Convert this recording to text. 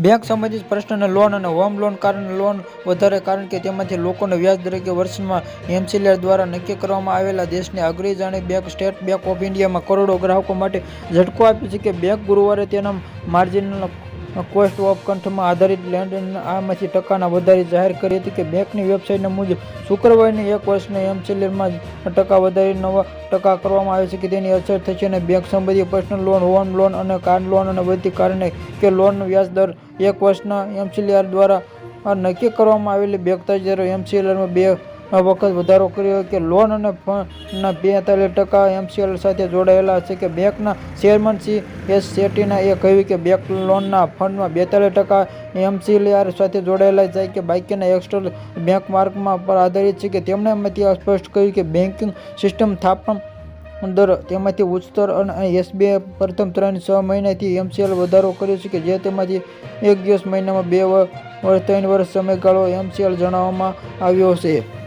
Bank સંબંધિત પ્રશ્નને loan અને હોમ લોન કારણે લોન વધારે કારણ કે તેમાંથી લોકોને વ્યાજ દરેકે વર્ષમાં એમસીલેર દ્વારા નક્કી કરવામાં આવેલા દેશની અગ્રી જાણી બેંક સ્ટેટ બેંક ઓફ ઇન્ડિયામાં કરોડો ગ્રાહકો માટે ઝટકો આપ્યો છે કે બેંક ગુરુવારે તેના માર્જિનલ કોસ્ટ ઓફ કંઠમાં આધારિત લેન્ડન આમાંથી ટકાના વધારી જાહેર કરી હતી કે બેંકની વેબસાઇટના મુજબ શુક્રવારની એક વર્ષના એમસીએલઆરમાં ટકા વધારી નવા ટકા કરવામાં આવે છે કે તેની અસર થશે અને બેંક સંબંધી પર્સનલ લોન હોમ લોન અને કાર લોન અને બધી કારણે કે લોનનો વ્યાજ દર એક વર્ષના એમસીએલઆર દ્વારા નક્કી કરવામાં આવેલી બેંક તજેરો એમસીએલઆરમાં બે વખત વધારો કર્યો કે લોન અને ફંડના બેતાલીસ ટકા એમસીએલ સાથે જોડાયેલા છે કે બેંકના ચેરમેન સી એસ શેટ્ટીના એ કહ્યું કે બેંક લોનના ફંડમાં બેતાલીસ ટકા એમસીએલઆર સાથે જોડાયેલા છે કે બાકીના એક્સટર્નલ બેંક માર્કમાં પર આધારિત છે કે તેમણે એમાંથી સ્પષ્ટ કહ્યું કે બેન્કિંગ સિસ્ટમ સ્થાપન દર તેમાંથી ઉચ્ચતર અને એસબીઆઈ પ્રથમ ત્રણ છ મહિનાથી એમસીએલ વધારો કર્યો છે કે જે તેમાંથી એક દિવસ મહિનામાં બે વર્ષ ત્રણ વર્ષ સમયગાળો એમસીએલ જણાવવામાં આવ્યો છે.